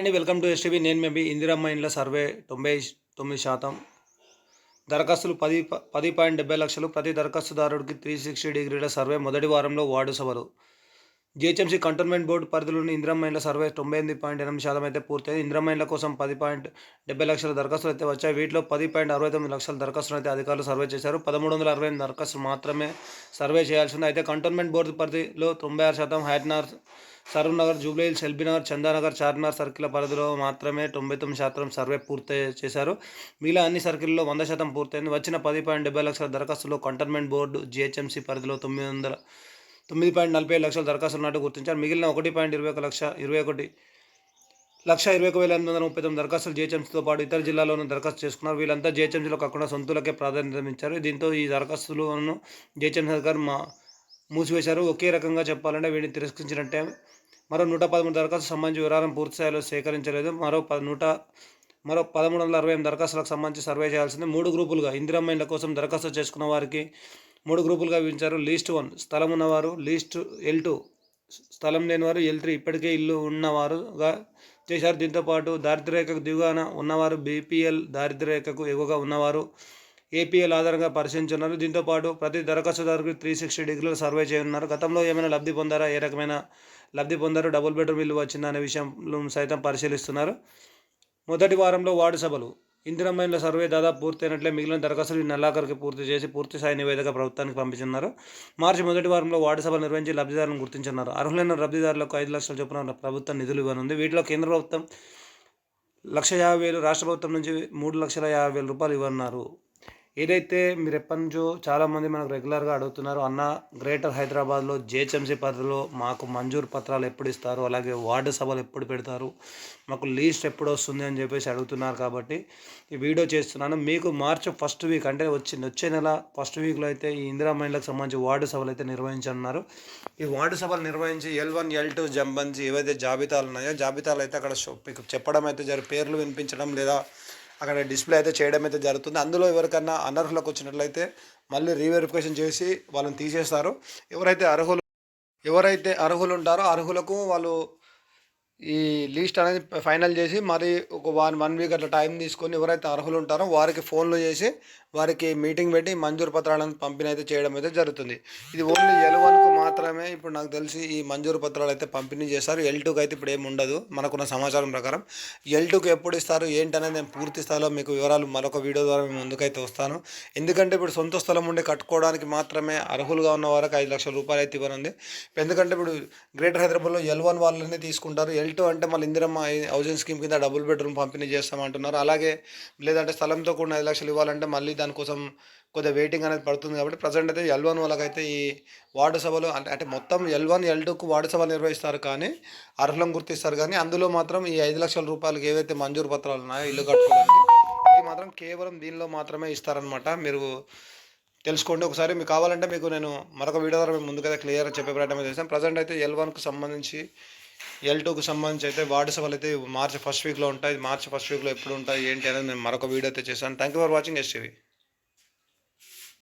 అండి welcome to STV. నేను maybe Indiramma ఇండ్ల సర్వే. తొంభై తొమ్మిది శాతం. దరఖాస్తులు పది పది పాయింట్ డెబ్బై లక్షలు. ప్రతి దరఖాస్తుదారుడికి త్రీ సిక్స్టీ డిగ్రీల సర్వే మొదటి వారంలో వార్డు సభలు. జిహెచ్ఎంసీ కంటోన్మెంట్ బోర్డు పరిధిలోని ఇందిరమ్మ ఇండ్ల సర్వే తొంభై ఎనిమిది పాయింట్ ఎనిమిది శాతం అయితే పూర్తయింది. ఇందిరమ్మ ఇండ్ల కోసం పది పాయింట్ డెబ్బై లక్షల దరఖాస్తులు అయితే వచ్చాయి. వీటిలో పది పాయింట్ అరవై తొమ్మిది లక్షల దరఖాస్తులు అయితే అధికారులు సర్వే చేశారు. పదమూడు వందల అరవై ఎనిమిది దరఖాస్తులు మాత్రమే సర్వే చేయాల్సింది. అయితే కంటోన్మెంట్ బోర్డు పరిధిలో తొంభై ఆరు శాతం హ్యాట్నార్ Saroor Nagar Jubilee Hills LB Nagar Chandanagar Charminar circle పరిధిలో మాత్రమే తొంభై తొమ్మిది శాతం సర్వే పూర్తి చేశారు. మిగిలిన అన్ని సర్కిల్లో వంద శాతం పూర్తయింది. వచ్చిన పది పాయింట్ డెబ్బై లక్షల దరఖాస్తులు కంటోన్మెంట్ బోర్డు జిహెచ్ఎంసీ పరిధిలో తొమ్మిది వందల తొమ్మిది పాయింట్ నలభై ఐదు లక్షల దరఖాస్తులు నాటి గుర్తించారు. మిగిలిన ఒకటి పాయింట్ ఇరవై ఒక లక్ష ఇరవై ఒకటి లక్ష ఇరవై ఒక వేల ఎనిమిది వందల ముప్పై తొమ్మిది దరఖాస్తులు జేహెచ్ఎంసీతో పాటు ఇతర జిల్లాల్లోనూ దరఖాస్తు చేసుకున్నారు. వీళ్ళంతా జేహెచ్ఎంసీలో కాకుండా సొంతులకే ప్రాధాన్యత ఇచ్చారు దీంతో ఈ దరఖాస్తులను జేహెచ్ఎంసీ అధికారులు మా మూసివేశారు. ఒకే రకంగా చెప్పాలంటే వీటిని తిరస్కరించినట్టే మరో నూట పదమూడు దరఖాస్తు సంబంధించి వివరాలను పూర్తి స్థాయిలో సేకరించలేదు. మరో ప నూట మరో పదమూడు వందల అరవై ఎనిమిది దరఖాస్తులకు సంబంధించి సర్వే చేయాల్సింది. మూడు గ్రూపులుగా ఇందిరమ్మైన్ల కోసం దరఖాస్తు చేసుకున్న వారికి మూడు గ్రూపులుగా విభజించారు. లీస్ట్ వన్ స్థలం ఉన్నవారు. లీస్ట్ ఎల్ టూ స్థలం లేనివారు. ఎల్ త్రీ ఇప్పటికే ఇల్లు ఉన్నవారుగా చేశారు. దీంతోపాటు దారిద్ర్యరేఖకు దిగువన ఉన్నవారు బీపీఎల్ దారిద్ర్యరేఖకు ఎగువగా ఉన్నవారు ఏపీఎల్ ఆధారంగా పరిశీలించున్నారు. దీంతోపాటు ప్రతి దరఖాస్తుదారుకు త్రీ సిక్స్టీ డిగ్రీలు సర్వే చేయనున్నారు. గతంలో ఏమైనా లబ్ధి పొందారా? ఏ రకమైన లబ్ధి పొందారు డబుల్ బెడ్రూమ్ ఇల్లు వచ్చిందా అనే విషయంలో సైతం పరిశీలిస్తున్నారు. మొదటి వారంలో వార్డు సభలు. ఇందిరమ్మైన్ల సర్వే దాదాపు పూర్తయినట్లే మిగిలిన దరఖాస్తులు ఈ నెలాఖరికి పూర్తి చేసి పూర్తి స్థాయి నివేదిక ప్రభుత్వానికి పంపించున్నారు మార్చి మొదటి వారంలో వార్డు సభలు నిర్వహించి లబ్ధిదారులను గుర్తించున్నారు అర్హులైన లబ్ధిదారులకు ఐదు లక్షల చొప్పున ప్రభుత్వం నిధులు ఇవ్వనుంది. వీటిలో కేంద్ర ప్రభుత్వం లక్ష యాభై వేలు రాష్ట్ర ప్రభుత్వం నుంచి మూడు లక్షల యాభై వేల రూపాయలు ఇవ్వన్నారు ఏదైతే మీరు ఎప్పటి నుంచో చాలామంది మనకు రెగ్యులర్గా అడుగుతున్నారు అన్న గ్రేటర్ హైదరాబాద్లో జిహెచ్ఎంసీ పరిధిలో మాకు మంజూరు పత్రాలు ఎప్పుడు ఇస్తారు అలాగే వార్డు సభలు ఎప్పుడు పెడతారు మాకు లీస్ట్ ఎప్పుడు వస్తుంది అని చెప్పేసి అడుగుతున్నారు కాబట్టి ఈ వీడియో చేస్తున్నాను. మీకు మార్చి ఫస్ట్ వీక్ అంటే వచ్చి వచ్చే నెల ఫస్ట్ వీక్లో అయితే ఈ ఇందిరా మైండ్లకు సంబంధించి వార్డు సభలు అయితే నిర్వహించనున్నారు. ఈ వార్డు సభలు నిర్వహించి ఎల్ వన్ ఎల్ టూ జంబంచి ఏవైతే జాబితాలు ఉన్నాయో జాబితాలు అయితే అక్కడ చెప్పడం అయితే జరి పేర్లు వినిపించడం లేదా అక్కడ డిస్ప్లే అయితే చేయడం అయితే జరుగుతుంది. అందులో ఎవరికన్నా అనర్హులకు వచ్చినట్లయితే మళ్ళీ రీవెరిఫికేషన్ చేసి వాళ్ళని తీసేస్తారు. ఎవరైతే అర్హులు ఎవరైతే అర్హులు ఉంటారో అర్హులకు వాళ్ళు ఈ లిస్ట్ అనేది ఫైనల్ చేసి మరి ఒక వన్ వన్ వీక్ అట్లా టైం తీసుకొని ఎవరైతే అర్హులు ఉంటారో వారికి ఫోన్లు చేసి వారికి మీటింగ్ పెట్టి మంజూరు పత్రాలను పంపిణీ అయితే చేయడం అయితే జరుగుతుంది. ఇది ఓన్లీ ఎలువన్కు ఇప్పుడు నాకు తెలిసి ఈ మంజూరు పత్రాలు అయితే పంపిణీ చేస్తారు ఎల్ టూకి అయితే ఇప్పుడు ఏమి ఉండదు. మనకున్న సమాచారం ప్రకారం ఎల్ టూకి ఎప్పుడు ఇస్తారు? ఏంటనేది నేను పూర్తి స్థాయిలో మీకు వివరాలు మరొక వీడియో ద్వారా మేము ముందుకైతే వస్తాను. ఎందుకంటే ఇప్పుడు సొంత స్థలం ఉండి కట్టుకోవడానికి మాత్రమే అర్హులుగా ఉన్న వారికి ఐదు లక్షల రూపాయలు అయితే ఇవ్వనుంది. ఎందుకంటే ఇప్పుడు గ్రేటర్ హైదరాబాద్లో ఎల్ వన్ వాళ్ళనే తీసుకుంటారు. ఎల్ టూ అంటే మళ్ళీ ఇందిరమ్మ హౌసింగ్ స్కీమ్ కింద డబుల్ బెడ్రూమ్ పంపిణీ చేస్తామంటున్నారు. అలాగే లేదంటే స్థలంతో కూడిన ఐదు లక్షలు ఇవ్వాలంటే మళ్ళీ దానికోసం కొద్దిగా వెయిటింగ్ అనేది పడుతుంది కాబట్టి ప్రజెంట్ అయితే ఎల్ వన్ వాళ్ళకైతే ఈ వార్డు సభలు అంటే అంటే మొత్తం ఎల్ వన్ ఎల్ టూకు వార్డు సభలు నిర్వహిస్తారు కానీ అర్హులను గుర్తిస్తారు కానీ అందులో మాత్రం ఈ ఐదు లక్షల రూపాయలకి ఏవైతే మంజూరు పత్రాలు ఉన్నాయో ఇల్లు కట్టుకోవడానికి ఇది మాత్రం కేవలం దీనిలో మాత్రమే ఇస్తారనమాట మీరు తెలుసుకోండి. ఒకసారి మీకు కావాలంటే మీకు నేను మరొక వీడియో ద్వారా మేము ముందుకైతే క్లియర్గా చెప్పే ప్రయత్నం చేసాం ప్రజెంట్ అయితే ఎల్ వన్కు సంబంధించి ఎల్ టూకు సంబంధించి అయితే వార్డు సభలు అయితే మార్చి ఫస్ట్ వీక్లో ఉంటాయి. మార్చి ఫస్ట్ వీక్లో ఎప్పుడు ఉంటాయి ఏంటి అనేది నేను మరొక వీడియో అయితే చేశాను thank you for watching STV